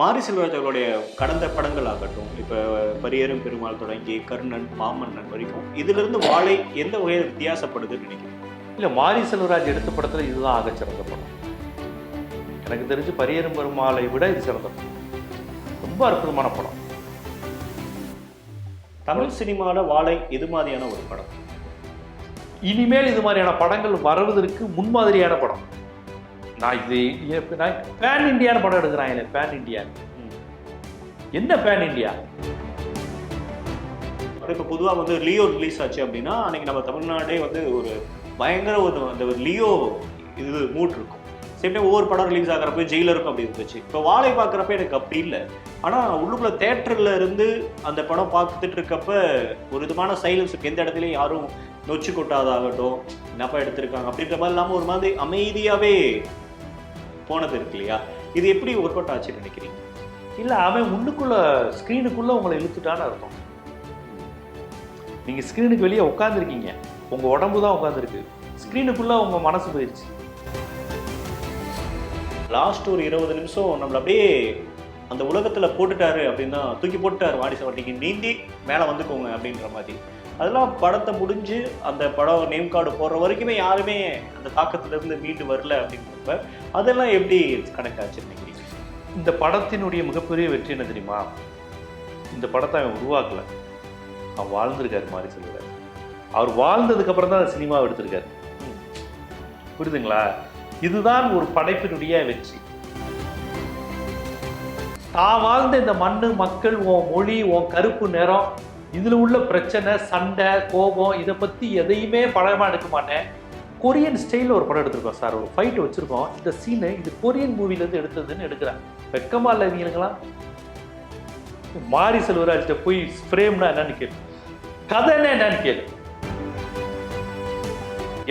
மாரி செல்வராஜ் அவர்களுடைய கடந்த படங்கள் ஆகட்டும் இப்போ பரியரும் பெருமாள் தொடங்கி கர்ணன் மாமன்னன் வரைக்கும் இதிலிருந்து வாழை எந்த வகையில் வித்தியாசப்படுதுன்னு நினைக்கிறேன் இல்லை மாரி செல்வராஜ் எடுத்த படத்தில் இதுதான் ஆகச் சிறந்த படம். எனக்கு தெரிஞ்சு பரியரும் பெருமாளை விட இது சிறந்த படம். ரொம்ப அற்புதமான படம். தமிழ் சினிமாவில் வாழை எது மாதிரியான ஒரு படம். இனிமேல் இது மாதிரியான படங்கள் வருவதற்கு முன்மாதிரியான படம். நான் இது நான் பேன் இந்தியான படம் எடுக்கிறாங்க பேன் இந்தியா என்ன பேன் இந்தியா இப்போ பொதுவாக வந்து லியோ ரிலீஸ் ஆச்சு அப்படின்னா அன்னைக்கு நம்ம தமிழ்நாடே வந்து ஒரு பயங்கர ஒரு அந்த ஒரு லியோ இது மூட் இருக்கும். சேம் டைம் ஒவ்வொரு படம் ரிலீஸ் ஆகிறப்ப ஜெயிலருக்கும் அப்படி இருந்துச்சு. இப்போ வாழை பார்க்குறப்ப எனக்கு அப்படி இல்லை. ஆனால் உள்ளுக்குள்ள தேட்டரில் இருந்து அந்த படம் பார்த்துட்டு இருக்கப்ப ஒரு விதமான சைலன்ஸ் எந்த இடத்துலையும் யாரும் நொச்சு கொட்டாதாகட்டும் என்னப்பா எடுத்திருக்காங்க அப்படின்ற மாதிரி இல்லாமல் ஒரு மாதிரி அமைதியாகவே போனது இருக்கு இல்லையா? இது எப்படி ஒர்க் அவுட் ஆச்சுன்னு நினைக்கிறீங்க? இல்லை அவன் உள்ளுக்குள்ள ஸ்க்ரீனுக்குள்ள உங்களை இழுத்துட்டான்னு அர்த்தம். நீங்கள் ஸ்க்ரீனுக்கு வெளியே உட்காந்துருக்கீங்க உங்கள் உடம்பு தான் உட்காந்துருக்கு ஸ்க்ரீனுக்குள்ள உங்கள் மனசு போயிடுச்சு லாஸ்ட் ஒரு இருபது நிமிஷம் நம்மள அப்படியே அந்த உலகத்துல போட்டுட்டாரு அப்படின்னா தூக்கி போட்டுட்டாரு வாடிசை வட்டிக்கு நீந்தி மேலே வந்துக்கோங்க அப்படின்ற மாதிரி. அதெல்லாம் படத்தை முடிஞ்சு அந்த படம் நேம் கார்டு போடுற வரைக்குமே யாருமே அந்த தாக்கத்துல இருந்து மீண்டு வரல அப்படின்றப்ப அதெல்லாம் எப்படி கனெக்ட் நினைக்கிறீங்க இந்த படத்தினுடைய மிகப்பெரிய வெற்றி என்ன தெரியுமா? இந்த படத்தை அவன் உருவாக்கல. அவன் வாழ்ந்திருக்காரு மாதிரி சொல்லுறாரு அவர் வாழ்ந்ததுக்கு அப்புறம் தான் சினிமாவை எடுத்திருக்காரு. புரியுதுங்களா? இதுதான் ஒரு படைப்பினுடைய வெற்றி. தான் வாழ்ந்த இந்த மண்ணு மக்கள் உன் மொழி உன் கருப்பு நிறம் இதில் உள்ள பிரச்சனை சண்டை கோபம் இதை பத்தி எதையுமே படமா எடுக்க மாட்டேன். கொரியன் ஸ்டைலில் ஒரு படம் எடுத்திருக்கோம் சார். ஒரு ஃபைட் வச்சிருக்கோம். இந்த சீனு இது கொரியன் மூவிலேருந்து எடுத்ததுன்னு எடுக்கிறேன். வெக்கமாக இல்லை இவங்களுக்கெல்லாம்? மாரி செல்வராஜ்கிட்ட போய் ஃப்ரேம்னா என்னன்னு கேளு. கதைன்னா என்னன்னு கேளு.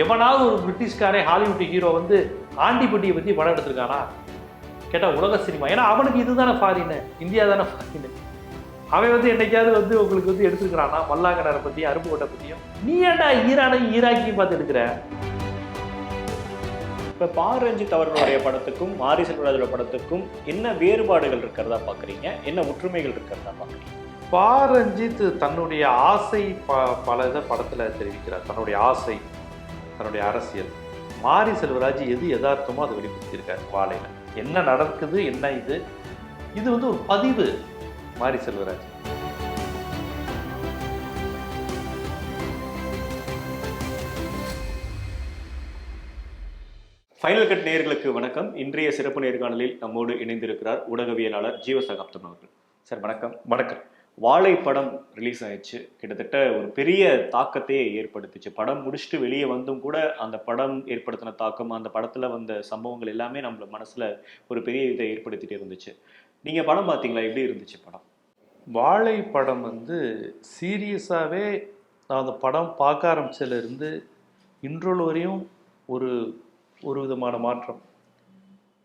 எவனாவது ஒரு பிரிட்டிஷ்காரே ஹாலிவுட் ஹீரோ வந்து ஆண்டிப்பட்டியை பற்றி படம் எடுத்திருக்கானா? கேட்டால் உலக சினிமா. ஏன்னா அவனுக்கு இதுதானே ஃபாரின் இந்தியா தானே ஃபாரின் அவன் வந்து என்னைக்காவது வந்து உங்களுக்கு வந்து எடுத்துக்கிறானா மல்லாங்கடரை பற்றியும் அருப்புக்கோட்டை பற்றியும் நீ ஏன்டா ஈரானையும் ஈராக்கையும் பார்த்து எடுக்கிற? இப்போ பா ரஞ்சித் அவர்களுடைய படத்துக்கும் மாரி செல்வராஜோட படத்துக்கும் என்ன வேறுபாடுகள் இருக்கிறதா பார்க்குறீங்க என்ன ஒற்றுமைகள் இருக்கிறதா பார்க்குறீங்க பா ரஞ்சித் தன்னுடைய ஆசை ப பல இதை படத்தில் தெரிவிக்கிறார். தன்னுடைய ஆசை தன்னுடைய அரசியல். மாரி செல்வராஜ் எது யதார்த்தமோ அதை வெளிப்படுத்தியிருக்காரு. வாழையில். என்ன நடக்குது என்ன இது? இது வந்து ஒரு பதிவு. மாரி செல்வராஜ். ஃபைனல் கட் நேயர்களுக்கு வணக்கம். இன்றைய சிறப்பு நேர்காணலில் நம்மோடு இணைந்திருக்கிறார் ஊடகவியலாளர் ஜீவசகாப்தம் அவர்கள். சார் வணக்கம். வணக்கம். வாழை படம் ரிலீஸ் ஆயிடுச்சு. கிட்டத்தட்ட ஒரு பெரிய தாக்கத்தையே ஏற்படுத்துச்சு. படம் முடிச்சுட்டு வெளியே வந்தும் கூட அந்த படம் ஏற்படுத்தின தாக்கம் அந்த படத்துல வந்த சம்பவங்கள் எல்லாமே நம்மள மனசுல ஒரு பெரிய இதை ஏற்படுத்திட்டு இருந்துச்சு. நீங்க படம் பார்த்தீங்களா? எப்படி இருந்துச்சு படம்? வாழை படம் வந்து சீரியஸாகவே நான் அந்த படம் பார்க்க ஆரம்பிச்சதுலேருந்து இன்றோல் வரையும் ஒரு ஒரு விதமான மாற்றம்.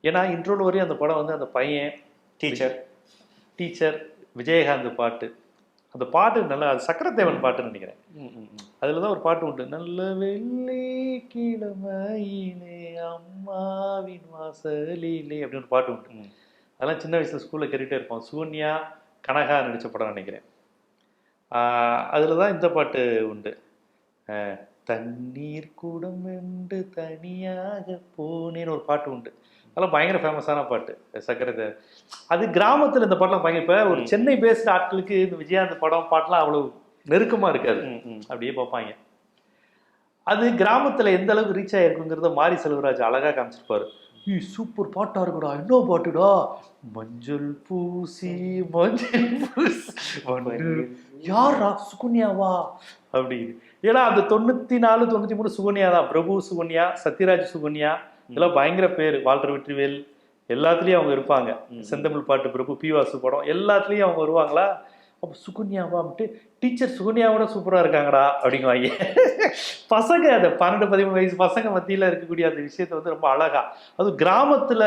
ஏன்னா இன்றோல் வரையும் அந்த படம் வந்து அந்த பையன் டீச்சர் டீச்சர் விஜயகாந்த் பாட்டு. அந்த பாட்டு நல்லா அது சக்கரத்தேவன் பாட்டுன்னு நினைக்கிறேன். அதில் தான் ஒரு பாட்டு உண்டு. நல்ல வெள்ளி கிழமையிலே அம்மாவின் வாசலிலே அப்படின்னு ஒரு பாட்டு உண்டு. அதெல்லாம் சின்ன வயசுல ஸ்கூலில் கேட்டுகிட்டே இருப்போம். சூன்யா கனகா நடித்த படம் நினைக்கிறேன். அதில் தான் இந்த பாட்டு உண்டு. தண்ணீர் கூடம் என்று தனியாக போனேன்னு ஒரு பாட்டு உண்டு. அதெல்லாம் பயங்கர ஃபேமஸான பாட்டு. சக்கரத்தை அது கிராமத்தில் இந்த பாட்டெலாம் பயங்கர இப்போ ஒரு. சென்னை பேஸ்ட் ஆட்களுக்கு இந்த விஜயகாந்த் படம் பாட்டெலாம் அவ்வளோ நெருக்கமாக இருக்காது. அப்படியே பார்ப்பாங்க. அது கிராமத்துல எந்த அளவுக்கு ரீச் ஆயிருக்குங்கிறத மாரி செல்வராஜ் அழகா காமிச்சிருப்பாரு. ஈ சூப்பர் பாட்டா இருக்குடா. என்ன பாட்டுடா? மஞ்சள் பூசி மஞ்சள் பூசி. யாரா சுகன்யாவா? அப்படின்னு. ஏன்னா அந்த தொண்ணூத்தி நாலு தொண்ணூத்தி மூணு சுகன்யா தான். பிரபு சுகன்யா சத்யராஜ் சுகன்யா இதெல்லாம் பயங்கர பேர். வால்டர் வெற்றிவேல் எல்லாத்துலயும் அவங்க இருப்பாங்க. செந்தமிழ் பாட்டு பிரபு பி வாசு படம் எல்லாத்துலயும் அவங்க வருவாங்களா? அப்போ சுகன்யாவான்ட்டு டீச்சர் சுகன்யாவோட சூப்பரா இருக்காங்கடா அப்படிங்குவாங்க. பசங்க அந்த பன்னெண்டு பதிமூணு வயசு பசங்க மத்தியில இருக்கக்கூடிய அந்த விஷயத்த வந்து ரொம்ப அழகா அது கிராமத்துல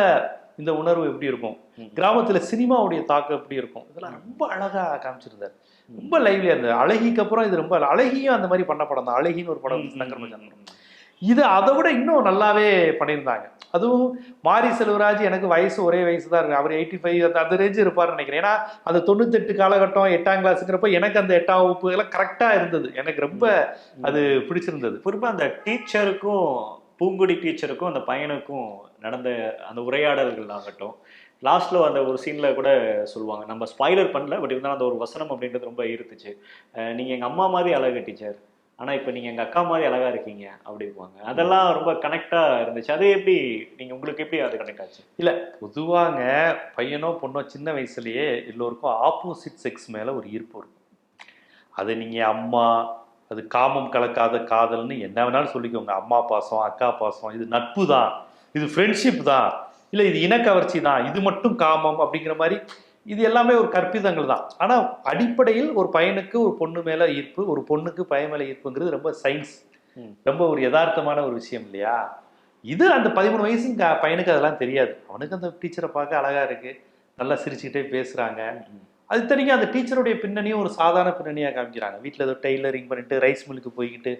இந்த உணர்வு எப்படி இருக்கும். கிராமத்துல சினிமாவுடைய தாக்கம் எப்படி இருக்கும்? இதெல்லாம் ரொம்ப அழகா காமிச்சிருந்தார். ரொம்ப லைவ்லியா இருந்தது. அழகிக்கு அப்புறம் இது ரொம்ப அழகியும் அந்த மாதிரி பண்ண படம் தான். அழகின்னு ஒரு படம் சங்கர். இது அதை விட இன்னும் நல்லாவே பண்ணியிருந்தாங்க. அதுவும் மாரி செல்வராஜ் எனக்கு வயசு ஒரே வயசு தான் இருக்கு. அவர் எயிட்டி ஃபைவ் அந்த அந்த ரேஞ்ச் இருப்பார்னு நினைக்கிறேன். ஏன்னா அந்த தொண்ணூத்தெட்டு காலகட்டம் எட்டாம் கிளாஸுங்கிறப்ப எனக்கு அந்த எட்டாம் வகுப்பு எல்லாம் கரெக்டாக இருந்தது. எனக்கு ரொம்ப அது பிடிச்சிருந்தது. குறிப்பா அந்த டீச்சருக்கும் பூங்குடி டீச்சருக்கும் அந்த பையனுக்கும் நடந்த அந்த உரையாடல்கள் ஆகட்டும் லாஸ்ட்ல அந்த ஒரு சீன்ல கூட சொல்லுவாங்க நம்ம ஸ்பாய்லர் பண்ணல பட் இருந்தாலும் அந்த ஒரு வசனம் அப்படின்றது ரொம்ப ஈர்த்துச்சு. அஹ் நீங்க எங்க அம்மா மாதிரி அழகு டீச்சர் ஆனால் இப்போ நீங்கள் எங்கள் அக்கா மாதிரி அழகாக இருக்கீங்க அப்படிப்பாங்க அதெல்லாம் ரொம்ப கனெக்டாக இருந்துச்சு. அது எப்படி நீங்கள் உங்களுக்கு எப்படி அது கனெக்ட் ஆச்சு? இல்லை பொதுவாங்க பையனோ பொண்ணோ சின்ன வயசுலேயே எல்லோருக்கும் ஆப்போசிட் செக்ஸ் மேலே ஒரு ஈர்ப்பு இருக்கும். அது நீங்கள் அம்மா அது காமம் கலக்காத காதல்னு என்ன வேணாலும் சொல்லிக்கோங்க. அம்மா பாசம் அக்கா பாசம் இது நட்பு தான். இது ஃப்ரெண்ட்ஷிப் தான். இல்லை இது இனக்கவர்ச்சி தான். இது மட்டும் காமம் அப்படிங்கிற மாதிரி இது எல்லாமே ஒரு கற்பிதங்கள் தான். ஆனால் அடிப்படையில் ஒரு பையனுக்கு ஒரு பொண்ணு மேல ஈர்ப்பு ஒரு பொண்ணுக்கு பையன் மேல ஈர்ப்புங்கிறது ரொம்ப சயின்ஸ். ரொம்ப ஒரு யதார்த்தமான ஒரு விஷயம் இல்லையா? இது அந்த பதிமூணு வயசு பையனுக்கு அதெல்லாம் தெரியாது. அவனுக்கு அந்த டீச்சரை பார்க்க அழகா இருக்கு. நல்லா சிரிச்சுக்கிட்டே பேசுறாங்க. அது தனிக்கும் அந்த டீச்சருடைய பின்னணியும் ஒரு சாதாரண பின்னணியா காமிக்கிறாங்க. வீட்ல ஏதோ டெய்லரிங் பண்ணிட்டு ரைஸ் மில்லுக்கு போய்கிட்டு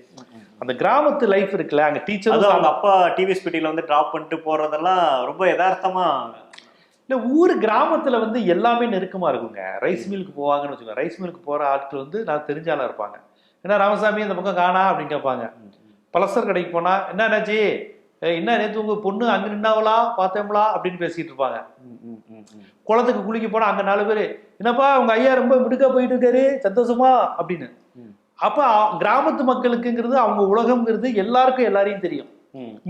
அந்த கிராமத்து லைஃப் இருக்குல்ல அங்க அது டீச்சரும் அவங்க அப்பா டிவிஎஸ் பெட்டியில வந்து டிராப் பண்ணிட்டு போறதெல்லாம் ரொம்ப யதார்த்தமா இல்லை ஊர் கிராமத்தில் வந்து எல்லாமே நெருக்கமாக இருக்குங்க. ரைஸ் மில்லுக்கு போவாங்கன்னு வச்சுக்கோங்க. ரைஸ் மில்லுக்கு போகிற ஆட்கள் வந்து நான் தெரிஞ்சாலும் இருப்பாங்க. ஏன்னா ராமசாமி இந்த பக்கம் காணா அப்படின்னு கேட்பாங்க. பலசர் கடைக்கு போனால் என்ன என்னாச்சு என்ன நேத்து உங்கள் பொண்ணு அங்கே நின்னாவலா பார்த்தோம்லா அப்படின்னு பேசிகிட்டு இருப்பாங்க. குளத்துக்கு குளிக்க போனால் அங்கே நாலு பேர் என்னப்பா உங்கள் ஐயா ரொம்ப மிடுக்கா போயிட்டு இருக்காரு. சந்தோஷமா? அப்படின்னு. அப்போ கிராமத்து மக்களுக்குங்கிறது அவங்க உலகம்ங்கிறது எல்லாருக்கும் எல்லாரையும் தெரியும்.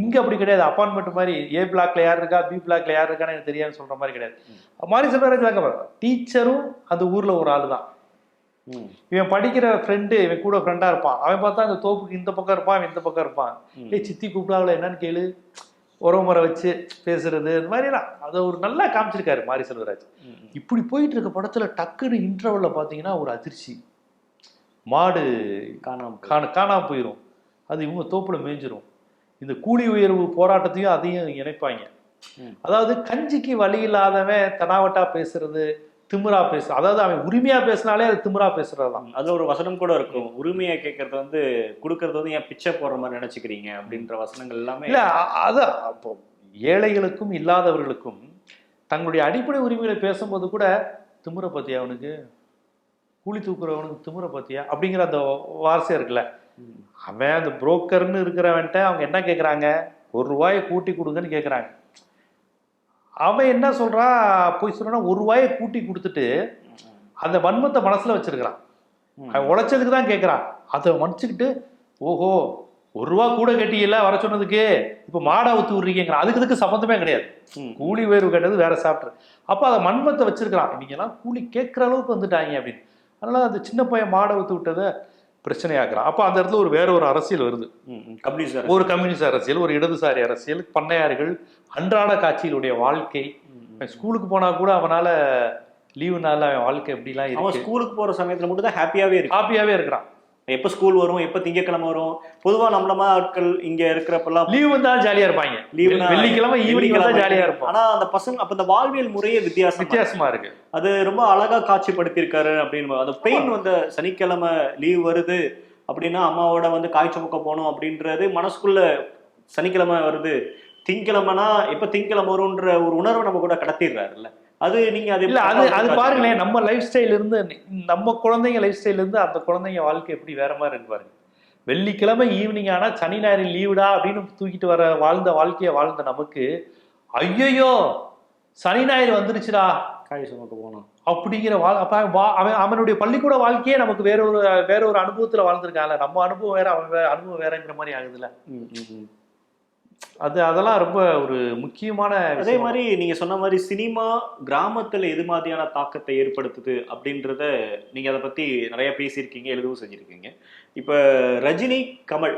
இங்க அப்படி கிடையாது. அப்பார்ட்மெண்ட் மாதிரி ஏ பிளாக்ல யார் இருக்கா பி பிளாக்ல யார் இருக்கான்னு எனக்கு தெரியாதுன்னு சொல்ற மாதிரி கிடையாது. மாதிரி சொல்றாங்க டீச்சரும் அந்த ஊர்ல ஒரு ஆளு தான். இவன் படிக்கிற ஃப்ரெண்டு இவன் கூட ஃப்ரெண்டா இருப்பான். அவன் பார்த்தா அந்த தோப்புக்கு இந்த பக்கம் இருப்பான் இவன் இந்த பக்கம் இருப்பான். ஏய் சித்தி கூப்பிடாவில் என்னன்னு கேளு. உறவு முறை வச்சு பேசுறது இந்த மாதிரிலாம் அதை ஒரு நல்லா காமிச்சிருக்காரு மாரி செல்வராஜ். இப்படி போயிட்டு இருக்க படத்துல டக்குன்னு இன்டர்வல்ல பாத்தீங்கன்னா ஒரு அதிர்ச்சி. மாடு காணாம காண காணாம போயிடும் அது இவங்க தோப்புல மேய்ஞ்சிரும். இந்த கூலி உயர்வு போராட்டத்தையும் அதையும் இணைப்பாங்க. அதாவது கஞ்சிக்கு வழி இல்லாதவன் தனாவட்டா பேசுறது திமிரா பேசு அதாவது அவன் உரிமையா பேசினாலே அது திமிரா பேசுறதுதான். அதுல ஒரு வசனம் கூட இருக்கும். உரிமையை கேட்கறது வந்து கொடுக்கறது வந்து ஏன் பிச்சை போடுற மாதிரி நினைச்சுக்கிறீங்க அப்படின்ற வசனங்கள் எல்லாமே இல்ல அதான் அப்போ ஏழைகளுக்கும் இல்லாதவர்களுக்கும் தங்களுடைய அடிப்படை உரிமைகளை பேசும்போது கூட திமிர பத்தியா அவனுக்கு? கூலி தூக்குறவனுக்கு திமிர பத்தியா? அப்படிங்கிற அந்த வார்த்தை இருக்குல்ல. அவன் அந்த புரோக்கர்னு இருக்கிறவன்ட்ட அவங்க என்ன கேட்குறாங்க ஒரு ரூபாயை கூட்டி கொடுங்கன்னு கேட்குறாங்க அவன் என்ன சொல்றான் போய் சொல்றான் ஒரு ரூபாயை கூட்டி கொடுத்துட்டு அந்த வன்மத்தை மனசுல வச்சிருக்கிறான். அவன் உழைச்சதுக்கு தான் கேட்குறான் அதை மன்னிச்சுக்கிட்டு ஓஹோ ஒரு ரூபா கூட கட்டியில வர சொன்னதுக்கு இப்போ மாடை ஊத்து விட்றீங்கிறான் அதுக்கு இதுக்கு சம்மந்தமே கிடையாது. கூலி உயர்வு கேட்டது வேற சாப்பிட்ரு அப்போ அதை மன்மத்தை வச்சிருக்கிறான். இன்னைக்கெல்லாம் கூலி கேட்குற அளவுக்கு வந்துட்டாங்க அப்படின்னு. அதனால அந்த சின்ன பையன் மாடை ஊத்து விட்டதை பிரச்சனையாக்குறான். அப்போ அந்த இடத்துல ஒரு வேற ஒரு அரசியல் வருது. கம்யூனிஸ்ட். ஒரு கம்யூனிஸ்ட் அரசியல் ஒரு இடதுசாரி அரசியல் பண்ணையார்கள் அன்றாட காட்சியிலுடைய வாழ்க்கை. ஸ்கூலுக்கு போனா கூட அவனால லீவு நாள்ல அவன் வாழ்க்கை எப்படிலாம் அவன் ஸ்கூலுக்கு போற சமயத்துல மட்டும் தான் ஹாப்பியாவே இருக்கு ஹாப்பியாவே இருக்கிறான். எப்ப ஸ்கூல் வரும் எப்ப திங்கக்கிழமை வரும்? பொதுவா நம்மளமா ஆட்கள் இங்க இருக்கிறப்பெல்லாம் லீவு வந்தா ஜாலியா இருப்பாங்க. லீவுனா வெள்ளிக்கிழமை ஈவினிங் வந்தா ஜாலியா இருப்பான் ஆனா அந்த பசங்க அப்ப இந்த வாழ்வியல் முறையே வித்தியாசம் வித்தியாசமா இருக்கு. அது ரொம்ப அழகா காட்சிப்படுத்தியிருக்காரு அப்படின்னு அந்த பெயின் வந்து சனிக்கிழமை லீவ் வருது அப்படின்னா அம்மாவோட வந்து காய் சுமக்க போகணும் அப்படின்றது மனசுக்குள்ள சனிக்கிழமை வருது. திங்கிழமைனா எப்ப திங்கிழமை வரும்ன்ற ஒரு உணர்வை நம்ம கூட கடத்திடுறாருல்ல. அது நீங்க அது இல்ல அது அது பாருங்களேன் நம்ம லைஃப் ஸ்டைல் இருந்து நம்ம குழந்தைங்க லைஃப் ஸ்டைல் இருந்து அந்த குழந்தைங்க வாழ்க்கை எப்படி வேற மாதிரி இருக்கு பாருங்க. வெள்ளிக்கிழமை ஈவினிங் ஆனா சனி ஞாயிறு லீவுடா அப்படின்னு தூக்கிட்டு வர வாழ்ந்த வாழ்க்கைய வாழ்ந்த நமக்கு ஐயையோ சனி ஞாயிறு வந்துருச்சுடா. காய் சுமக்க போகணும் அப்படிங்கிற வாழ் அப்ப அவன் அவனுடைய பள்ளிக்கூட வாழ்க்கையே நமக்கு வேற ஒரு வேற ஒரு அனுபவத்துல வாழ்ந்திருக்கான்ல. நம்ம அனுபவம் வேற அவன் வேற அனுபவம் வேறங்கிற மாதிரி ஆகுதுல்ல. அது அதெல்லாம் ரொம்ப ஒரு முக்கியமான அதே. மாதிரி நீங்க சொன்ன மாதிரி சினிமா கிராமத்துல எது மாதிரியான தாக்கத்தை ஏற்படுத்துது அப்படின்றத நீங்க அதை பத்தி நிறைய பேசியிருக்கீங்க எழுதவும் செஞ்சிருக்கீங்க. இப்ப ரஜினி கமல்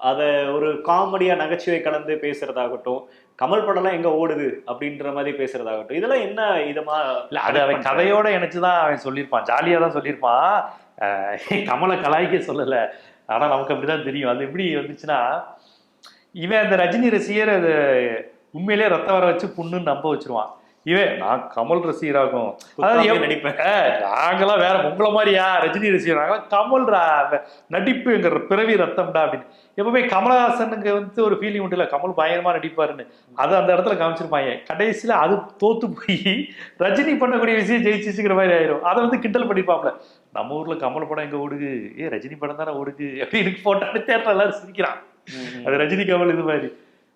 அத ஒரு காமெடியா நகைச்சுவை கலந்து பேசுறதாகட்டும் கமல் படம்லாம் எங்க ஓடுது அப்படின்ற மாதிரி பேசுறதாகட்டும் இதெல்லாம் என்ன இதமா இல்ல அது அவன் கதையோட இணைச்சுதான் அவன் சொல்லியிருப்பான் ஜாலியா தான் சொல்லியிருப்பான். கமலை கலாய்க்க சொல்லல ஆனா நமக்கு அப்படிதான் தெரியும். அது எப்படி வந்துச்சுன்னா இவன் அந்த ரஜினி ரசிகர் அது உண்மையிலேயே ரத்த வர வச்சு புண்ணுன்னு நம்ப வச்சிருவான். இவன் நான் கமல் ரசிகராகும். அதாவது நடிப்பேன் நாங்களாம் வேற உங்களை மாதிரியா ரஜினி ரசிகர்? நாங்களாம் கமல்ரா நடிப்புங்கிற பிறவி ரத்தம்டா அப்படின்னு. எப்பவுமே கமலஹாசனுக்கு வந்து ஒரு ஃபீலிங் உண்டு இல்ல கமல் பயங்கரமா நடிப்பாருன்னு. அதை அந்த இடத்துல காமிச்சிருப்பாங்க. கடைசியில அது தோத்து போய் ரஜினி பண்ணக்கூடிய விஷயம் ஜெயிச்சிச்சுக்கிற மாதிரி ஆயிரும். அதை வந்து கிண்டல் பண்ணிப்பாப்ல. நம்ம ஊர்ல கமல் படம் எங்க ஓடுது? ஏ ரஜினி படம் தானே ஓடுது? அப்படின்னு போட்டான்னு தேட்டர் எல்லாரும் சிரிக்கிறான். அது ரஜினி கமல் இது மாதிரி.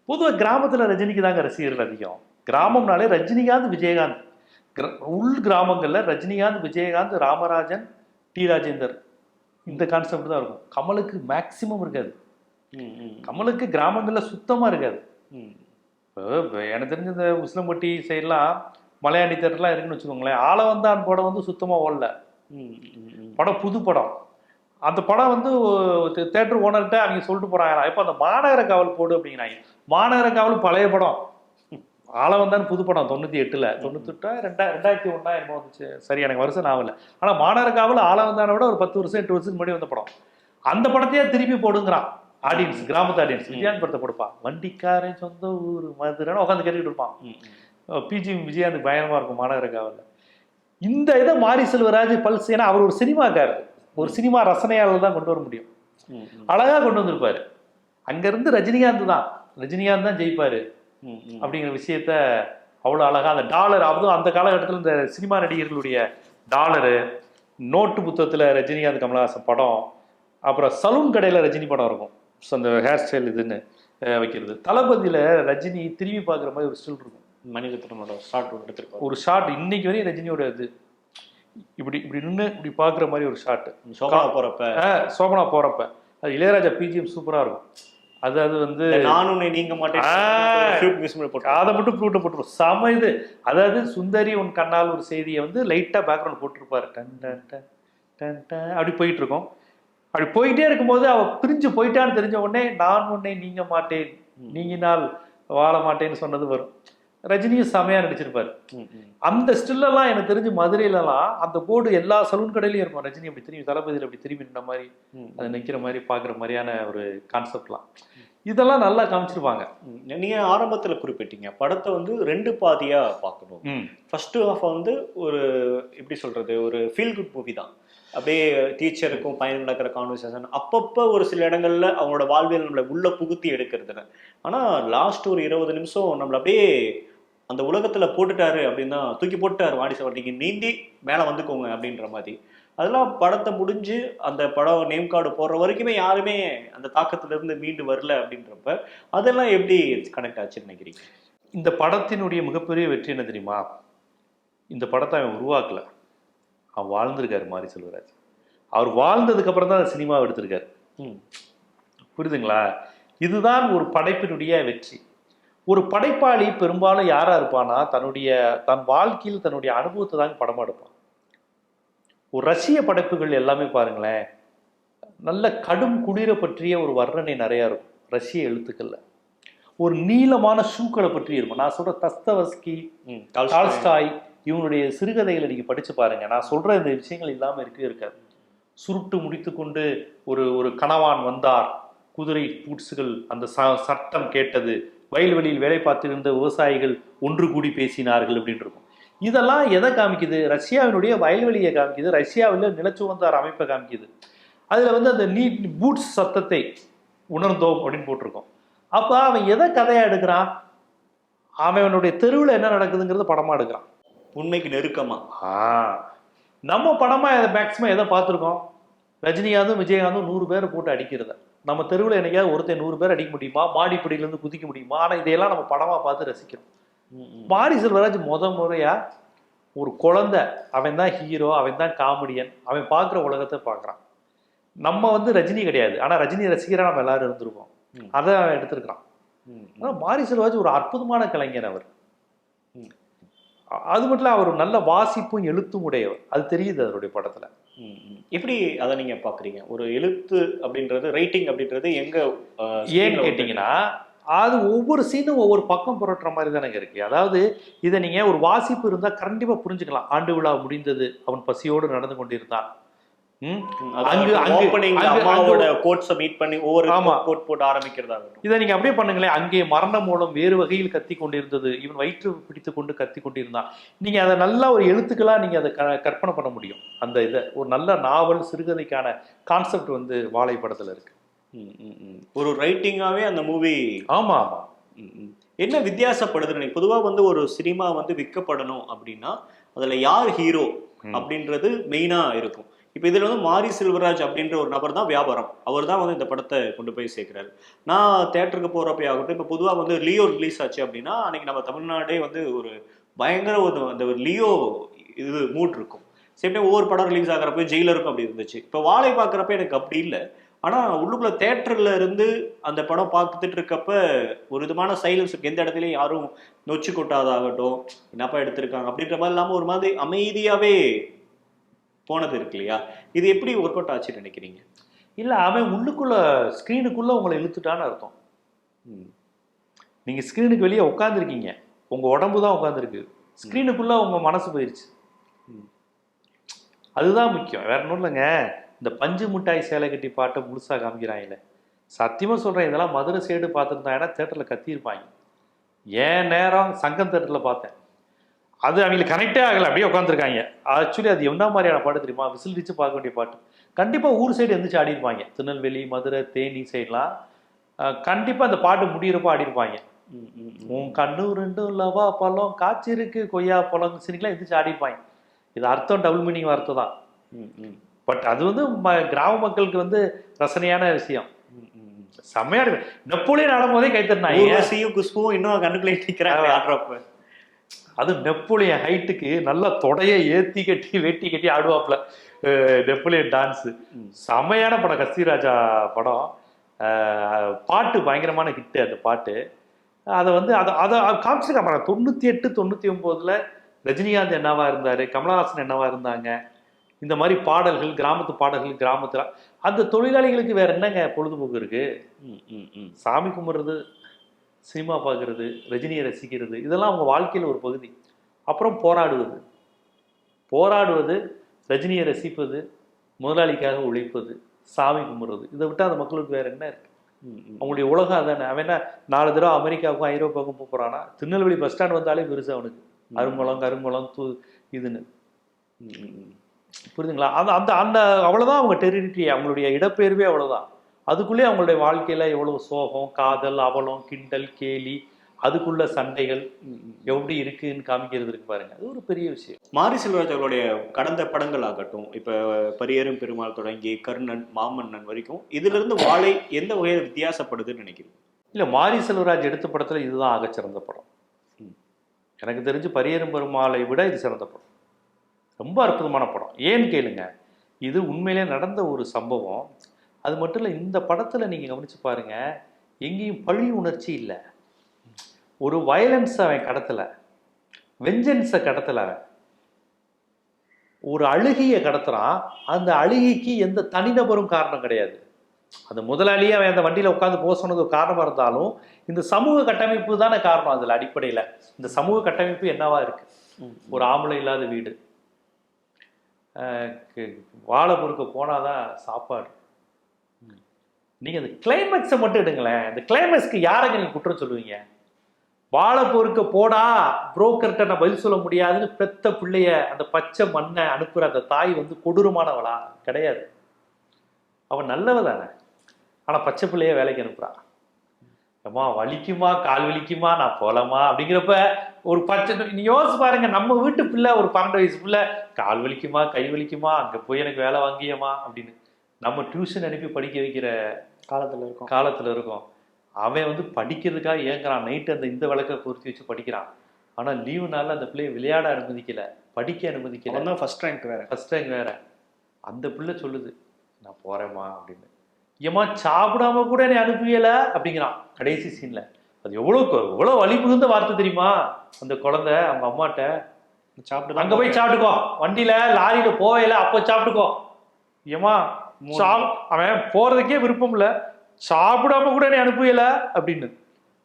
பொதுவா கிராமத்துல ரஜினிக்கு தாங்க ரசிகர்கள் அதிகம். கிராமம்னாலே ரஜினிகாந்த் விஜயகாந்த். உள் கிராமங்கள்ல ரஜினிகாந்த் விஜயகாந்த் ராமராஜன் டி ராஜேந்தர். இந்த கான்செப்ட் தான் இருக்கும். கமலுக்கு மேக்சிமம் இருக்காது. கமலுக்கு கிராமங்கள்ல சுத்தமா இருக்காது. எனக்கு தெரிஞ்ச இந்த உசிலம்பட்டி சைட்லாம் மலையாண்டி தேட்டர்லாம் இருக்குன்னு வச்சுக்கோங்களேன். ஆளவந்தான் படம் வந்து சுத்தமா ஓடல. படம் புது படம். அந்த படம் வந்து தேட்டர் ஓனர்கிட்ட அவங்க சொல்லிட்டு போறாங்க இப்போ அந்த மாநகர காவல் போடு அப்படிங்கிறாங்க. மாநகர காவல் பழைய படம். ஆளவந்தான் புது படம் தொண்ணூத்தி எட்டுல. தொண்ணூத்தெட்டா ரெண்டா ரெண்டாயிரத்தி ஒண்ணா என்னமோ வந்துச்சு. சரி எனக்கு வருஷம் நாவல ஆனா மாநகர காவல் ஆளவந்தானை விட ஒரு பத்து வருஷம் எட்டு வருஷத்துக்கு முன்னாடி வந்த படம். அந்த படத்தையே திருப்பி போடுங்கிறான். ஆடியன்ஸ் கிராமத்து ஆடியன்ஸ் விஜயாந்த் படத்தை கொடுப்பான் வண்டிக்காரன் சொந்த ஊர் மதுரைன்னு உட்காந்து கேட்டுக்கிட்டு இருப்பான். பிஜி விஜயாந்த் பயங்கரமா இருக்கும் மாநகர காவல்ல. இந்த இதை மாரி செல்வராஜ் பல்ஸ் ஏன்னா அவர் ஒரு சினிமாக்காரர். ஒரு சினிமா ரசனையாளர் தான் கொண்டு வர முடியும். ம், ம். அழகா கொண்டு வந்திருப்பாரு. அங்க இருந்து ரஜினிகாந்த் தான். ரஜினிகாந்த் தான் ஜெயிப்பாரு. அப்படிங்கிற விஷயத்த அவ்வளோ அழகா அந்த டாலர் அதுவும் அந்த காலகட்டத்தில் இந்த சினிமா நடிகர்களுடைய டாலரு நோட்டு புத்தகத்துல ரஜினிகாந்த் கமலஹாசன் படம் அப்புறம் சலூன் கடையில ரஜினி படம் இருக்கும். அந்த ஹேர் ஸ்டைல் இதுன்னு வைக்கிறது. தளபதியில ரஜினி திரும்பி பார்க்குற மாதிரி ஒரு ஸ்டில் இருக்கும். மணிரத்னமோட ஷார்ட் எடுத்திருப்பாரு. ஒரு ஷாட் இன்னைக்கு வரையும் ரஜினியோட இது. இப்படி இப்படி நின்று இப்படி பார்க்குற மாதிரி ஒரு ஷாட் சோபனா போறப்ப. சோபனா போறப்ப. அது இளையராஜா பிஜிஎம் சூப்பரா இருக்கும். அது அது வந்து நான் உன்னை நீங்க மாட்டேன். அதை மட்டும் ப்ளூட்டை போட்டுருவோம். செம இது. அதாவது சுந்தரி உன் கண்ணால் ஒரு செய்தியை வந்து லைட்டா பேக்ரவுண்ட் போட்டிருப்பாரு. டன் டன் டன் டன் டன். அப்படி போயிட்டு இருக்கும். அப்படி போயிட்டே இருக்கும்போது அவ பிரிஞ்சு போயிட்டான்னு தெரிஞ்ச உடனே நான் உன்னை நீங்க மாட்டேன். நீங்கினால் வாழ மாட்டேன்னு சொன்னது வரும். ரஜினியும் செமையா நடிச்சிருப்பாரு. அந்த ஸ்டில்லெல்லாம் எனக்கு தெரிஞ்சு மதுரையிலலாம் அந்த போர்டு எல்லா சலூன் கடையிலயும் இருக்கும். ரஜினி அப்படி திரும்பி தளபதியில் அப்படி திரும்பி நின்ற மாதிரி அது நிக்கிற மாதிரி பாக்குற மாதிரியான ஒரு கான்செப்ட்லாம் இதெல்லாம் நல்லா காமிச்சிருப்பாங்க. நீங்க ஆரம்பத்துல குறிப்பிட்டீங்க. படத்தை வந்து ரெண்டு பாதியா பார்க்கணும். ஃபர்ஸ்ட் ஹாஃப் வந்து ஒரு எப்படி சொல்றது ஒரு ஃபீல் குட் மூவி தான். அப்படியே டீச்சருக்கும் பையன் நடக்கிற கான்வர்சேஷன் அப்பப்போ ஒரு சில இடங்கள்ல அவங்களோட வாழ்வியல் நம்மளை உள்ள புகுத்தி எடுக்கிறதுன்னு ஆனால் லாஸ்ட் ஒரு இருபது நிமிஷம் நம்மளை அப்படியே அந்த உலகத்துல போட்டுட்டாரு அப்படின்னா தூக்கி போட்டுட்டாரு வாடி சவட்டிக்கு நீந்தி மேலே வந்துக்கோங்க அப்படின்ற மாதிரி. அதெல்லாம் படத்தை முடிஞ்சு அந்த படம் நேம் கார்டு போடுற வரைக்குமே யாருமே அந்த தாக்கத்திலிருந்து மீண்டு வரல அப்படின்றப்ப அதெல்லாம் எப்படி கனெக்ட் ஆச்சுன்னு நினைக்கிறீங்க? இந்த படத்தினுடைய மிகப்பெரிய வெற்றி என்ன தெரியுமா? இந்த படத்தை அவன் உருவாக்கலை. அவன் வாழ்ந்திருக்காரு மாரி செல்வராஜ் அவர் வாழ்ந்ததுக்கு அப்புறம் தான் சினிமா எடுத்திருக்காரு. புரியுதுங்களா? இதுதான் ஒரு படைப்பினுடைய வெற்றி. ஒரு படைப்பாளி பெரும்பாலும் யாரா இருப்பானா தன்னுடைய தன் வாழ்க்கையில் தன்னுடைய அனுபவத்தை தான் படமா எடுப்பான். ஒரு ரஷ்ய படைப்புகள் எல்லாமே பாருங்களேன் நல்ல கடும் குளிரை பற்றிய ஒரு வர்ணனை நிறைய இருக்கும் ரஷ்ய எழுத்துக்கள்ல. ஒரு நீளமான ஷூக்களை பற்றி இருக்கும். நான் சொல்ற தஸ்தவஸ்கி ம் டால்ஸ்டாய் இவனுடைய சிறுகதைகளை நீங்க படிச்சு பாருங்க. நான் சொல்ற இந்த விஷயங்கள் இல்லாம இருக்கவே இருக்காது. சுருட்டு முடித்துக்கொண்டு ஒரு ஒரு கணவான் வந்தார். குதிரை பூட்ஸுகள் அந்த ச- சட்டம் கேட்டது. வயல்வெளியில் வேலை பார்த்திருந்த விவசாயிகள் ஒன்று கூடி பேசினார்கள் அப்படின்னு இருக்கும். இதெல்லாம் எதை காமிக்குது? ரஷ்யாவினுடைய வயல்வெளியை காமிக்குது. ரஷ்யாவில் நிலச்சுவந்தார் அமைப்பை காமிக்குது. அதுல வந்து அந்த நீ பூட்ஸ் சத்தத்தை உணர்ந்தோம் அப்படின்னு போட்டிருக்கோம். அப்போ அவன் எதை கதையா எடுக்கிறான்? அவனுடைய தெருவில் என்ன நடக்குதுங்கிறத படமா எடுக்கிறான். உண்மைக்கு நெருக்கமா? நம்ம படமா மேக்சிமம் எதை பார்த்துருக்கோம்? ரஜினிகாந்தும் விஜயகாந்தும் நூறு பேரை போட்டு அடிக்கிறத. நம்ம தெருவில் என்னைக்காவது ஒருத்தன் நூறு பேர் அடிக்க முடியுமா? மாடிப்படியிலேருந்து குதிக்க முடியுமா? ஆனால் இதையெல்லாம் நம்ம படமா பார்த்து ரசிக்கிறோம். மாரி செல்வராஜ் முத முறையா ஒரு குழந்தை அவன் தான் ஹீரோ அவன் தான் காமெடியன் அவன் பார்க்குற உலகத்தை பார்க்குறான். நம்ம வந்து ரஜினி கிடையாது. ஆனால் ரஜினி ரசிகராக நம்ம எல்லாரும் இருந்திருக்கோம். அதை அவன் எடுத்திருக்கிறான். ஆனா மாரி செல்வராஜ் ஒரு அற்புதமான கலைஞர் அவர். அது மட்டும் இல்ல அவர் நல்ல வாசிப்பும் எழுத்தும் உடையவர். அது தெரியுது அவருடைய படத்துல. எப்படி அதை நீங்க பாக்குறீங்க? ஒரு எழுத்து அப்படின்றது ரைட்டிங் அப்படின்றது எங்க ஏன்னு கேட்டீங்கன்னா அது ஒவ்வொரு சீனும் ஒவ்வொரு பக்கம் புரட்டுற மாதிரி தானே இருக்கு. அதாவது இதை நீங்க ஒரு வாசிப்பு இருந்தா கண்டிப்பா புரிஞ்சுக்கலாம். ஆண்டு விழா முடிந்தது அவன் பசியோடு நடந்து கொண்டிருந்தான். இதை நீங்க அப்படியே பண்ணுங்களேன். அங்கே மரண மூலம் வேறு வகையில் கத்தி கொண்டிருந்தது. இவன் வயிற்று பிடித்து கொண்டு கத்தி கொண்டிருந்தான். நீங்க அதை நல்லா ஒரு எழுத்துக்களா நீங்க அதை கற்பனை பண்ண முடியும். அந்த இதை ஒரு நல்ல நாவல் சிறுகதைக்கான கான்செப்ட் வந்து வாழை படத்துல இருக்கு. ஒரு ரைட்டிங்காவே அந்த மூவி ஆமா ஆமா. என்ன வித்தியாசப்படுது எனக்கு பொதுவா வந்து ஒரு சினிமா வந்து விற்கப்படணும் அப்படின்னா அதுல யார் ஹீரோ. அப்படின்றது மெயினா இருக்கும். இப்போ இதில் வந்து மாரி செல்வராஜ் அப்படின்ற ஒரு நபர் தான் வியாபாரம். அவர் தான் வந்து இந்த படத்தை கொண்டு போய் சேர்க்கிறாரு. நான் தேட்டருக்கு போகிறப்ப ஆகட்டும் இப்போ பொதுவாக வந்து லியோ ரிலீஸ் ஆச்சு அப்படின்னா அன்னைக்கு நம்ம தமிழ்நாடே வந்து ஒரு பயங்கர ஒரு அந்த ஒரு லியோ இது மூட் இருக்கும். சேம் டைம் ஒவ்வொரு படம் ரிலீஸ் ஆகிறப்ப ஜெயிலருக்கும் அப்படி இருந்துச்சு. இப்போ வாழை பார்க்குறப்ப எனக்கு அப்படி இல்லை. ஆனால் உள்ளுக்குள்ள தேட்டரில் இருந்து அந்த படம் பார்த்துட்டு இருக்கப்ப ஒரு விதமான சைலன்ஸ் இருக்குது எந்த இடத்துலையும் யாரும் நொச்சு கொட்டாதாகட்டும் என்னப்பா எடுத்திருக்காங்க அப்படின்ற மாதிரி இல்லாமல் ஒரு மாதிரி அமைதியாகவே போனது இருக்கு இல்லையா? இது எப்படி ஒர்க் அவுட் ஆச்சுன்னு நினைக்கிறீங்க? இல்ல அவன் உள்ளுக்குள்ள ஸ்கிரீனுக்குள்ள உங்களை இழுத்துட்டான்னு அர்த்தம். ம். நீங்க ஸ்கிரீனுக்கு வெளியே உட்காந்துருக்கீங்க உங்க உடம்பு தான் உட்காந்துருக்கு ஸ்கிரீனுக்குள்ள உங்க மனசு போயிருச்சு. ம். அதுதான் முக்கியம். வேற ஒன்றும் இல்லைங்க. இந்த பஞ்சு மிட்டாய் சேலை கட்டி பாட்டை முழுசா காமிக்கிறாங்கல்ல சத்தியமா சொல்றேன் இதெல்லாம் மதுரை சைடு பார்த்துருந்தாங்கன்னா தேட்டர்ல கத்தியிருப்பாங்க. ஏன் நேரம் சங்கம் தேட்டர்ல பார்த்தேன். அது அவங்களுக்கு கனெக்டே ஆகலை அப்படியே உட்காந்துருக்காங்க ஆக்சுவலி அது என்ன மாதிரியான பாட்டு தெரியுமா? விசில் வச்சு பார்க்க வேண்டிய பாட்டு. கண்டிப்பா ஊர் சைடு எந்திரிச்சு ஆடிருப்பாங்க. திருநெல்வேலி மதுரை தேனி சைட்லாம் கண்டிப்பா அந்த பாட்டு முடியிறப்ப ஆடிருப்பாங்க. உன் கண்ணு ரெண்டும் லவா பழம் காய்ச்சிருக்கு கொய்யா பழம் சினிக்கெல்லாம் எந்திரிச்சு ஆடிருப்பாங்க. இது அர்த்தம் டபுள் மீனிங் அர்த்தம் தான். பட் அது வந்து கிராம மக்களுக்கு வந்து ரசனையான விஷயம். செம்மையா இருக்கு. நெப்போலியன் ஆடும்போதே கைத்தட்டினாங்க ஊர்வசியும் குஷ்புவும் இன்னும் கண்ணுக்குள்ளே நிக்கிறாங்க ஆடுறப்ப. அது நெப்போலியன் ஹைட்டுக்கு நல்லா தொடையை ஏத்தி கட்டி வெட்டி கட்டி ஆடுவாப்ல நெப்போலியன் டான்ஸ். செமையான படம். கஸ்தூராஜா படம். பாட்டு பயங்கரமான ஹிட் அந்த பாட்டு. அதை வந்து அதை அதை காமிச்சிருக்காங்க. தொண்ணூத்தி எட்டு தொண்ணூத்தி ஒன்பதுல ரஜினிகாந்த் என்னவா இருந்தாரு கமலஹாசன் என்னவா இருந்தாங்க இந்த மாதிரி பாடல்கள் கிராமத்து பாடல்கள் கிராமத்துல. அந்த தொழிலாளிகளுக்கு வேற என்னங்க பொழுதுபோக்கு இருக்கு. சாமி கும்பிட்றது சினிமா பார்க்கறது ரஜினியை ரசிக்கிறது இதெல்லாம் அவங்க வாழ்க்கையில் ஒரு பகுதி. அப்புறம் போராடுவது. போராடுவது ரஜினியை ரசிப்பது முதலாளிக்காக உழைப்பது சாமி கும்பிட்றது. இதை விட்டு அந்த மக்களுக்கு வேற என்ன இருக்கு? ம், ம். அவங்களுடைய உலகம் அதானே? அவன் என்ன நாலு தடவை அமெரிக்காவுக்கும் ஐரோப்பாவுக்கும் போக போறானா? திருநெல்வேலி பஸ் ஸ்டாண்ட் வந்தாலே பெருசு அவனுக்கு. அருங்குளம் கருங்குளம் தூ இதுன்னு. புரியுதுங்களா? அந்த அந்த அந்த அவ்வளவுதான் அவங்க டெரிட்டரி அவங்களுடைய இடப்பெயர்வே அவ்வளவுதான். அதுக்குள்ளே அவங்களுடைய வாழ்க்கையில எவ்வளவு சோகம் காதல் அவலம் கிண்டல் கேலி அதுக்குள்ள சண்டைகள். எப்படி இருக்குன்னு காமிக்கிறது இருக்கு பாருங்க. அது ஒரு பெரிய விஷயம். மாரி செல்வராஜ் அவர்களுடைய கடந்த படங்கள் ஆகட்டும் இப்ப பரியரும் பெருமாள் தொடங்கி கர்ணன் மாமன்னன் வரைக்கும் இதுல இருந்து வாழை எந்த வகையில வித்தியாசப்படுதுன்னு நினைக்கிறீங்க? இல்ல மாரி செல்வராஜ் எடுத்த படத்துல இதுதான் ஆகச் சிறந்த படம். எனக்கு தெரிஞ்சு பரியரும் பெருமாளை விட இது சிறந்த படம். ரொம்ப அற்புதமான படம். ஏன்னு கேளுங்க இது உண்மையிலே நடந்த ஒரு சம்பவம். அது மட்டும் இல்லை இந்த படத்துல நீங்க கவனிச்சு பாருங்க எங்கேயும் பழி உணர்ச்சி இல்லை. ஒரு வயலன்ஸ் அவன் கடத்தல. வெஞ்சன்ஸை கடத்தல அவன். ஒரு அழுகிய கடத்துறான். அந்த அழுகிக்கு எந்த தனிநபரும் காரணம் கிடையாது. அந்த முதலாளியே அவன் அந்த வண்டியில உட்காந்து போக சொன்னது ஒரு காரணமா இருந்தாலும் இந்த சமூக கட்டமைப்பு தானே காரணம் அதுல அடிப்படையில. இந்த சமூக கட்டமைப்பு என்னவா இருக்கு? ஒரு ஆம்பளை இல்லாத வீடு. வாழை பொறுக்க போனாதான் சாப்பாடு. நீங்கள் அந்த கிளைமேக்ஸை மட்டும் எடுங்களேன். இந்த கிளைமேக்ஸ்க்கு யாரங்க நீங்கள் குற்றம் சொல்லுவீங்க? வாழை பொறுக்க போடா புரோக்கர்கிட்ட நான் பதில் சொல்ல முடியாதுன்னு பெத்த பிள்ளைய அந்த பச்சை மண்ணை அனுப்புகிற அந்த தாய் வந்து கொடூரமானவளா? கிடையாது. அவன் நல்லவ தானே. ஆனால் பச்சை பிள்ளைய வேலைக்கு அனுப்புகிறான் அம்மா வலிக்குமா? கால் வலிக்குமா? நான் போகலாமா அப்படிங்கிறப்ப ஒரு பச்சை நீ யோசிச்சு பாருங்க நம்ம வீட்டு பிள்ளை ஒரு பன்னெண்டு வயசு பிள்ளை கால் வலிக்குமா? கை வலிக்குமா? அங்கே போய் எனக்கு வேலை வாங்கியம்மா அப்படின்னு. நம்ம டியூஷன் அனுப்பி படிக்க வைக்கிற காலத்துல இருக்கும். காலத்துல இருக்கோம். அவன் வந்து படிக்கிறதுக்காக ஏங்குறான். நைட்டு அந்த இந்த விளக்கை பொருத்தி வச்சு படிக்கிறான். ஆனா லீவு நாள்ல அந்த பிள்ளைய விளையாட அனுமதிக்கல படிக்க அனுமதிக்கல. தான் ஃபர்ஸ்ட் ரேங்க் வேற. ஃபர்ஸ்ட் டைம் வேற. அந்த பிள்ளை சொல்லுது நான் போறேம்மா அப்படின்னு. ஏம்மா சாப்பிடாம கூட என்னை அனுப்புவியல? அப்படிங்கிறான். கடைசி சீன்ல அது எவ்வளவு எவ்வளவு வலி மிகுந்த வார்த்தை தெரியுமா? அந்த குழந்தை அவங்க அம்மாட்ட சாப்பிட்டு அங்க போய் சாப்பிட்டுக்கோ. வண்டியில லாரியில போவையில அப்ப சாப்பிட்டுக்கோ. ஏமா அவன் போறதுக்கே விருப்பம் இல்ல சாப்பிடாம கூட நீ அனுப்புவியல அப்படின்னு.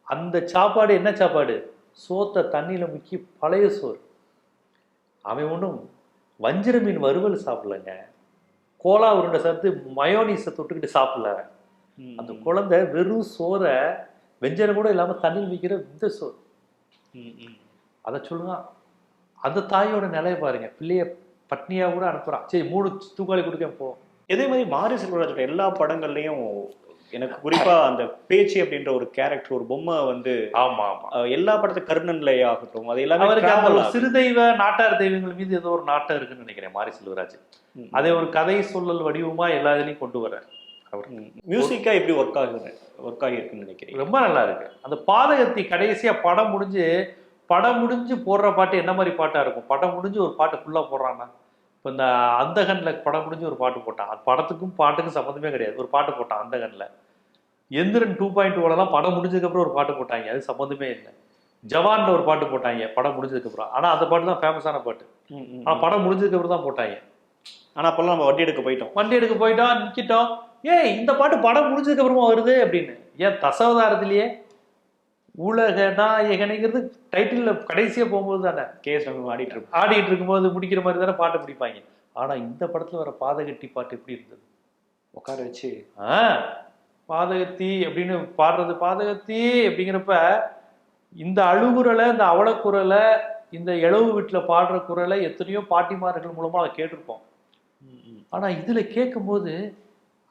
அந்த சாப்பாடு என்ன சாப்பாடு? சோத்தை தண்ணியில முக்கி பழைய சோறு. அவன் ஒன்றும் வஞ்சிர மீன் வறுவல் சாப்பிடலங்க. கோலா உருண்டை சேர்த்து மயோனீஸை தொட்டுக்கிட்டு சாப்பிடல. அந்த குழந்தை வெறும் சோறை வெஞ்சனம் கூட இல்லாம தண்ணியில் வைக்கிற இந்த சோறு. அதை சொல்லுங்க. அந்த தாயோட நிலையை பாருங்க. பிள்ளைய பட்னியா கூட அனுப்புறான். சரி மூணு தூக்காளி கொடுக்க போ. இதே மாதிரி மாரி செல்வராஜோட எல்லா படங்கள்லயும் எனக்கு குறிப்பா அந்த பேச்சு அப்படின்ற ஒரு கேரக்டர் ஒரு பொம்மை வந்து ஆமா ஆமா. எல்லா படத்து கர்ணன்ல ஆகட்டும். அது எல்லாமே அவருக்கு. சிறு தெய்வ நாட்டார் தெய்வங்கள் மீது ஏதோ ஒரு நாட்டம் இருக்குன்னு நினைக்கிறேன் மாரி செல்வராஜ். அதே ஒரு கதை சொல்லல் வடிவமா எல்லா இதுலயும் கொண்டு வர அவர். மியூசிக்கா எப்படி ஒர்க் ஆகுது ஒர்க் ஆகிருக்குன்னு நினைக்கிறீங்க? ரொம்ப நல்லா இருக்கு. அந்த பாதகத்தி கடைசியா படம் முடிஞ்சு படம் முடிஞ்சு போடுற பாட்டு என்ன மாதிரி பாட்டா இருக்கும்? படம் முடிஞ்சு ஒரு பாட்டு ஃபுல்லா போடுறான்னா இப்போ இந்த அந்தகன்ல படம் முடிஞ்சு ஒரு பாட்டு போட்டான். அது படத்துக்கும் பாட்டுக்கும் சம்மந்தமே கிடையாது. ஒரு பாட்டு போட்டான் அந்தகன்ல. எந்திரன் டூ பாயிண்ட் ஓலலாம் படம் முடிஞ்சதுக்கு அப்புறம் ஒரு பாட்டு போட்டாங்க. அது சம்மந்தமே இல்லை. ஜவான்ல ஒரு பாட்டு போட்டாங்க படம் முடிஞ்சதுக்கு அப்புறம் ஆனா அந்த பாட்டு தான் ஃபேமஸான பாட்டு. ம், ம். ஆனா படம் முடிஞ்சதுக்கு அப்புறம் தான் போட்டாங்க. ஆனா அப்பெல்லாம் நம்ம வட்டி எடுக்க போயிட்டோம். வண்டி எடுக்க போயிட்டோம் நிக்கிட்டோம். ஏய் இந்த பாட்டு படம் முடிஞ்சதுக்கு அப்புறமா வருது அப்படின்னு. ஏன் தசவதாரத்திலேயே? உலக நாயகனைங்கிறது டைட்டில் கடைசியா போகும்போது தானே? கேஸ் நம்ம ஆடிட்டு இருப்போம் ஆடிட்டு இருக்கும்போது முடிக்கிற மாதிரி தானே பாட்டை பிடிப்பாங்க ஆனா இந்த படத்துல வர பாதகட்டி பாட்டு எப்படி இருந்தது? உட்கார வச்சு. ஆ பாதகத்தி அப்படின்னு பாடுறது பாதகத்தி அப்படிங்கிறப்ப இந்த அழுகுரலை இந்த அவலக்குரலை இந்த இளவு வீட்டில் பாடுற குரலை எத்தனையோ பாட்டிமார்கள் மூலமா அதை கேட்டிருப்போம். ம், ம். ஆனா இதுல கேட்கும்போது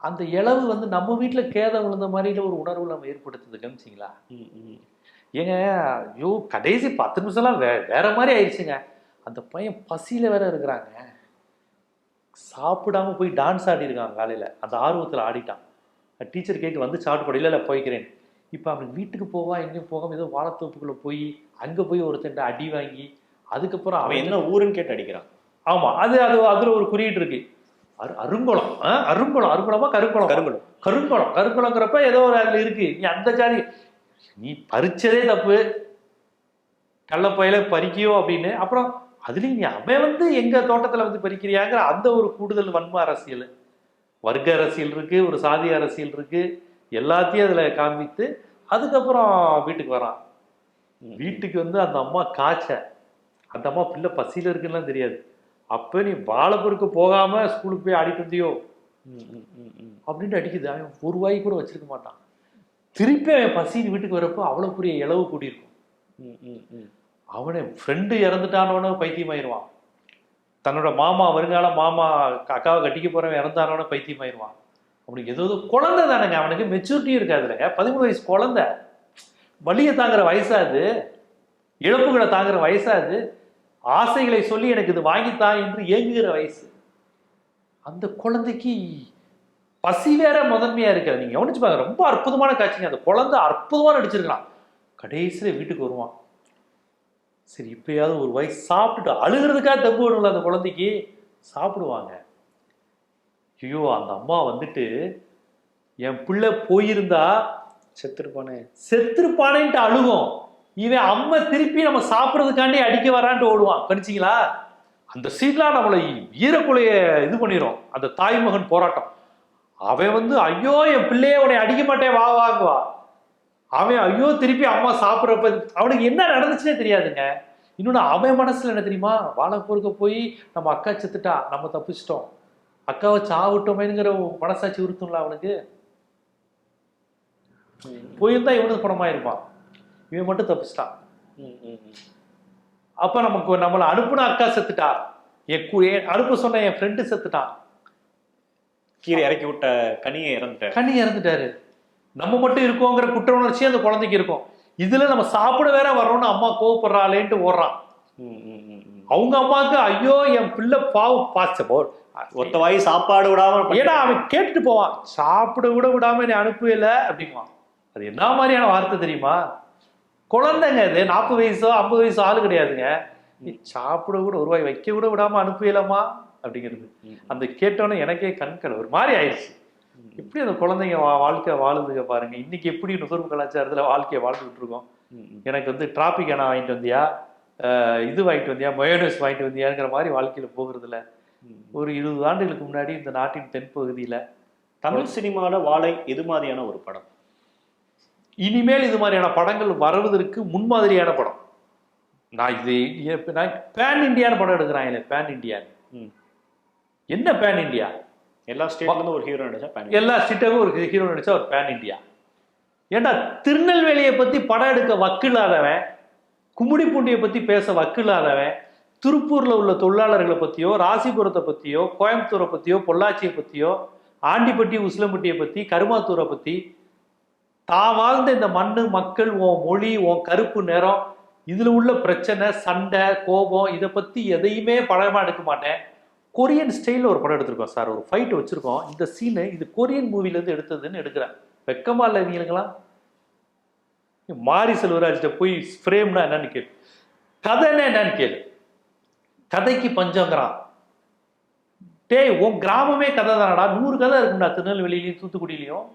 அந்த இளவு வந்து நம்ம வீட்டுல கேதம் விழுந்த மாதிரில ஒரு உணர்வு நம்ம ஏற்படுத்துது கவனிச்சிங்களா ம், ம். ஏங்க ஐயோ கடைசி பத்து நிமிஷம்லாம் வே வேற மாதிரி ஆயிடுச்சுங்க. அந்த பையன் பசியில வேற இருக்கிறாங்க. சாப்பிடாம போய் டான்ஸ் ஆடி காலையில. அந்த ஆர்வத்துல ஆடிட்டான். டீச்சர் கேட்டு வந்து சாப்பிட்டு போட இல்லை இல்லை போய்க்கிறேன். இப்போ அவன் வீட்டுக்கு போவா எங்கேயும் போகாம ஏதோ வாழைத்தோப்புக்குள்ள போய் அங்க போய் ஒருத்தன் அடி வாங்கி அதுக்கப்புறம் அவன் என்ன ஊருன்னு கேட்டு அடிக்கிறான். ஆமா அது அது அதுல ஒரு குறியீடு இருக்கு. அரு அருங்குளம். அருங்குளம் அருங்குளமா கருங்குளம். கருங்குளம். கருங்குளம். கருங்குளங்கிறப்ப ஏதோ ஒரு அதுல இருக்கு. நீ அந்த ஜாதி நீ பறிச்சதே தப்பு. கள்ளப்பயில பறிக்கியோ அப்படின்னு. அப்புறம் அதுலயும் நீ அவன் வந்து எங்க தோட்டத்துல வந்து பறிக்கிறியாங்கிற அந்த ஒரு கூடுதல் வன்ம அரசியல். வர்க்க அரசியல் இருக்கு ஒரு சாதி அரசியல் இருக்கு. எல்லாத்தையும் அதுல காண்பித்து அதுக்கப்புறம் வீட்டுக்கு வரான். வீட்டுக்கு வந்து அந்த அம்மா காய்ச்ச. அந்த அம்மா பிள்ளை பசியில இருக்குன்னுலாம் தெரியாது. அப்ப நீ வாழைப்பொருக்கு போகாம ஸ்கூலுக்கு போய் ஆடிட்டு வந்தியோ. அப்படின்ட்டு அடிக்குது. அவன் ஒரு வாய் கூட வச்சிருக்க மாட்டான். திருப்பி அவன் பசின்னு வீட்டுக்கு வரப்போ அவ்வளவு பெரிய இளவு கூட்டியிருக்கும் ம், ம், ம். அவனை ஃப்ரெண்டு இறந்துட்டானோன்னு பைத்தியமாயிருவான். தன்னோட மாமா வருங்கால மாமா அக்காவை கட்டிக்க போறவன் இறந்தானோன்னு பைத்தியமாயிருவான். அவனுக்கு ஏதோ குழந்தை தானேங்க. அவனுக்கு மெச்சூரிட்டியும் இருக்காதுலங்க பதிமூணு வயசு குழந்தை. வலியை தாங்குற வயசா அது. இழப்புகளை தாங்குற வயசா அது. ஆசைகளை சொல்லி எனக்கு இது வாங்கித்தா என்று ஏங்குகிற வயசு. அந்த குழந்தைக்கு பசி வேற முதன்மையா இருக்காது நீங்க கவனிச்சு பாருங்க ரொம்ப அற்புதமான காட்சிங்க. அந்த குழந்தை அற்புதமா நடிச்சிருக்கலாம் கடைசியில வீட்டுக்கு வருவான். சரி இப்பயாவது ஒரு வயசு சாப்பிட்டுட்டு அழுகிறதுக்காக தப்பு வரும்ல அந்த குழந்தைக்கு? சாப்பிடுவாங்க. ஐயோ அந்த அம்மா வந்துட்டு என் பிள்ளை போயிருந்தா செத்துருப்பானே. செத்துருப்பானேன்ட்டு அழுகும். இவன் அம்மா திருப்பி நம்ம சாப்பிட்றதுக்காண்டி அடிக்க வரான்ட்டு ஓடுவான். கணிச்சிங்களா? அந்த சீட்லாம் நம்மளை ஈரக்குலைய இது பண்ணிடும் அந்த தாய்மகன் போராட்டம். அவன் வந்து ஐயோ என் பிள்ளைய உன்னை அடிக்க மாட்டேன் வா வாங்குவா அவன் ஐயோ திருப்பி அம்மா சாப்பிட்றப்ப அவனுக்கு என்ன நடந்துச்சுன்னே தெரியாதுங்க. இன்னொன்று அவன் மனசில் என்ன தெரியுமா? வாழைப்பூருக்கு போய் நம்ம அக்கா செத்துட்டா நம்ம தப்பிச்சிட்டோம். அக்காவை சாவிட்டோமேங்கிற மனசாட்சி உறுத்தும்ல அவனுக்கு? போயிருந்தா இவனுக்கு பணமா இவன் மட்டும் தப்பிச்சிட்டான். அப்ப நமக்கு நம்மளை அனுப்புன அக்கா செத்துட்டா என் அனுப்ப சொன்ன என் ஃப்ரெண்டு செத்துட்டான். கீரை இறக்கி விட்ட கனியை இறந்துட்டார். கண்ணி இறந்துட்டாரு. நம்ம மட்டும் இருக்கோங்கிற குற்ற உணர்ச்சி அந்த குழந்தைக்கு இருக்கும். இதுல நம்ம சாப்பிட வேற வர்றோம்னு அம்மா கோவப்படுறாளேன்ட்டு ஓடுறான். அவங்க அம்மாவுக்கு ஐயோ என் பிள்ளை பாவம். பாச்ச போ ஒத்த வாய் சாப்பாடு விடாம ஏன்னா அவன் கேட்டுட்டு போவான். சாப்பிட கூட விடாம நீ அனுப்பல அப்படிங்குவான். அது என்ன மாதிரியான வார்த்தை தெரியுமா? குழந்தைங்க இது நாற்பது வயசோ ஐம்பது வயசோ ஆளு கிடையாதுங்க. நீ சாப்பிட கூட ஒரு வாய் வைக்க கூட விடாம அனுப்பலாமா? அப்படிங்கிறது. அந்த கேட்டோன்னே எனக்கே கண்கள் ஒரு மாதிரி ஆயிடுச்சு எப்படி அந்த குழந்தைங்க வா வாழ்க்கை வாழுதுங்க பாருங்க. இன்னைக்கு எப்படி நுகர்வு கலாச்சாரத்துல வாழ்க்கையை வாழ்ந்துட்டு இருக்கோம். எனக்கு வந்து டிராபிக் அணா வாங்கிட்டு வந்தியா? இது வாங்கிட்டு வந்தியா? மயோனஸ் வாங்கிட்டு வந்தியாங்கிற மாதிரி வாழ்க்கையில போகிறது இல்ல ம். ஒரு இருபது ஆண்டுகளுக்கு முன்னாடி இந்த நாட்டின் தென்பகுதியில தமிழ் சினிமால வாழை எது மாதிரியான ஒரு படம். இனிமேல் இது மாதிரியான படங்கள் வருவதற்கு முன்மாதிரியான படம். நான் இது நான் பேன் இண்டியான படம் எடுக்கிறாங்களே பேன் இண்டியா ம். என்ன பேன் இண்டியா எல்லா ஸ்டேட்ல இருந்து ஒரு ஹீரோ நடிச்சா பேன் எல்லா ஸ்டேட்டாவும் ஒரு ஹீரோ நடிச்சா ஒரு பேன் இந்தியா ஏன்டா திருநெல்வேலியை பத்தி படம் எடுக்க வக்கில்லாதவன் கும்மிடிப்பூண்டியை பத்தி பேச வக்கில்லாதவன் திருப்பூர்ல உள்ள தொழிலாளர்களை பத்தியோ ராசிபுரத்தை பத்தியோ கோயம்புத்தூரை பத்தியோ பொள்ளாச்சியை பத்தியோ ஆண்டிப்பட்டி உசிலம்பட்டியை பத்தி கருமாத்தூரை பத்தி தான் வாழ்ந்த இந்த மண்ணு மக்கள் உன் மொழி உன் கருப்பு நிறம் இதில் உள்ள பிரச்சனை சண்டை கோபம் இதை பற்றி எதையுமே படமாக எடுக்க மாட்டேன். கொரியன் ஸ்டைலில் ஒரு படம் எடுத்திருக்கோம் சார் ஒரு ஃபைட் வச்சுருக்கோம். இந்த சீனு இது கொரியன் மூவிலேருந்து எடுத்ததுன்னு எடுக்கிறேன். வெக்கமா இல்லை இவங்களுக்கெல்லாம் மாரி செல்வராஜ்கிட்ட போய் ஃப்ரேம்னா என்னன்னு கேளு. கதைன்னா என்னன்னு கேளு. கதைக்கு பஞ்சங்கிறான். டேய் உன் கிராமமே கதை தானடா நூறு கதை இருக்கும்டா திருநெல்வேலியிலையும் தூத்துக்குடியிலையும்.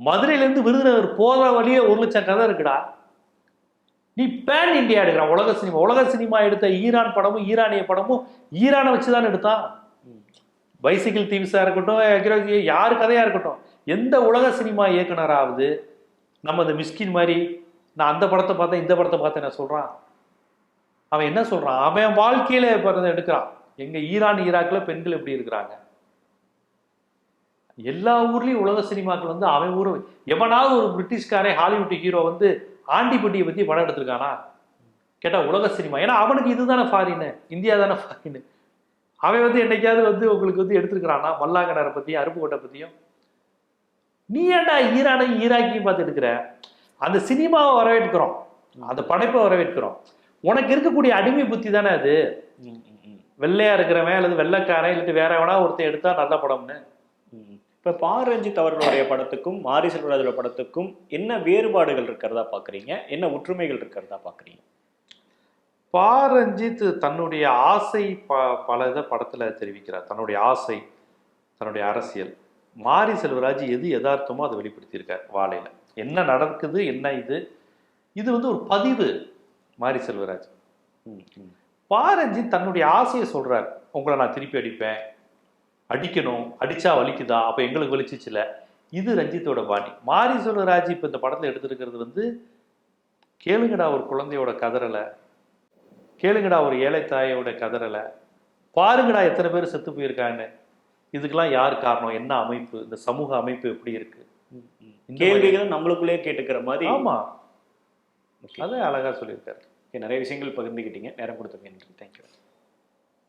மதுரையிலேருந்து விருதுநகர் போகிற வழியே ஒரு லட்சம் கதை இருக்குடா. நீ பேன் இந்தியா எடுக்கிறான் உலக சினிமா. உலக சினிமா எடுத்த ஈரான் படமும் ஈரானிய படமும் ஈரானை வச்சு தான் எடுத்தான் பைசிக்கிள் தீம்ஸாக இருக்கட்டும் அக்ரோஜி யார் கதையாக இருக்கட்டும் எந்த உலக சினிமா இயக்குனராவது நம்ம இந்த மிஸ்கின் மாதிரி நான் அந்த படத்தை பார்த்தேன் இந்த படத்தை பார்த்தேன் நான் சொல்கிறான் அவன் என்ன சொல்கிறான் அவன் வாழ்க்கையில் பிறந்த எடுக்கிறான். எங்கள் ஈரான் ஈராக்கில் பெண்கள் எப்படி இருக்கிறாங்க? எல்லா ஊர்லயும் உலக சினிமாக்கள் வந்து அவன் ஊர் எவனாவது ஒரு பிரிட்டிஷ்காரன் ஹாலிவுட் ஹீரோ வந்து ஆண்டிப்பட்டியை பத்தி படம் எடுத்திருக்கானா? கேட்டா உலக சினிமா. ஏன்னா அவனுக்கு இதுதானே ஃபாரின் இந்தியா தானே ஃபாரின் அவன் வந்து என்னைக்காவது வந்து உங்களுக்கு வந்து எடுத்திருக்கிறானா? மல்லாங்கனரை பத்தியும் அருப்புக்கோட்டை பத்தியும்? நீ ஏன்டா ஈரானையும் ஈராக்கையும் பார்த்து எடுக்கிற அந்த சினிமாவை வரவேற்கிறோம். அந்த படைப்பை வரவேற்கிறோம். உனக்கு இருக்கக்கூடிய அடிமை புத்தி தானே அது? வெள்ளையா இருக்கிறவன் அல்லது வெள்ளைக்காரன் இல்லாட்டி வேற எவனா ஒருத்தன் எடுத்தா நல்ல படம்னு? இப்ப பா ரஞ்சித் அவர்களுடைய படத்துக்கும் மாரி செல்வராஜோட படத்துக்கும் என்ன வேறுபாடுகள் இருக்கிறதா பாக்குறீங்க? என்ன ஒற்றுமைகள் இருக்கிறதா பாக்குறீங்க? பா ரஞ்சித் தன்னுடைய ஆசை ப பல இதை படத்துல தெரிவிக்கிறார். தன்னுடைய ஆசை தன்னுடைய அரசியல். மாரி செல்வராஜ் எது யதார்த்தமோ அதை வெளிப்படுத்தியிருக்கார் வாழையில என்ன நடக்குது என்ன இது? இது வந்து ஒரு பதிவு மாரி செல்வராஜ். ம், ம். பா ரஞ்சித் தன்னுடைய ஆசையை சொல்றார். உங்களை நான் திருப்பி அடிப்பேன். அடிக்கணும் அடிச்சா வலிக்குதா? அப்ப எங்களுக்கு வலிச்சிச்சுல இது ரஞ்சித்தோட பாணி. மாரி செல்வராஜ் இப்ப இந்த படத்துல எடுத்திருக்கிறது வந்து கேளுங்கடா ஒரு குழந்தையோட கதறலை. கேளுங்கடா ஒரு ஏழை தாயோட கதறலை. பாருங்கடா எத்தனை பேர் செத்து போயிருக்காங்க இதுக்கெல்லாம் யார் காரணம்? என்ன அமைப்பு? இந்த சமூக அமைப்பு எப்படி இருக்கு? கேள்விகள் நம்மளுக்குள்ளே கேட்டுக்கிற மாதிரி. ஆமா. அதை அழகா சொல்லியிருக்காரு. நிறைய விஷயங்கள் பகிர்ந்துக்கிட்டீங்க. நேரம் கொடுத்ததுக்கு நன்றி. தேங்க்யூ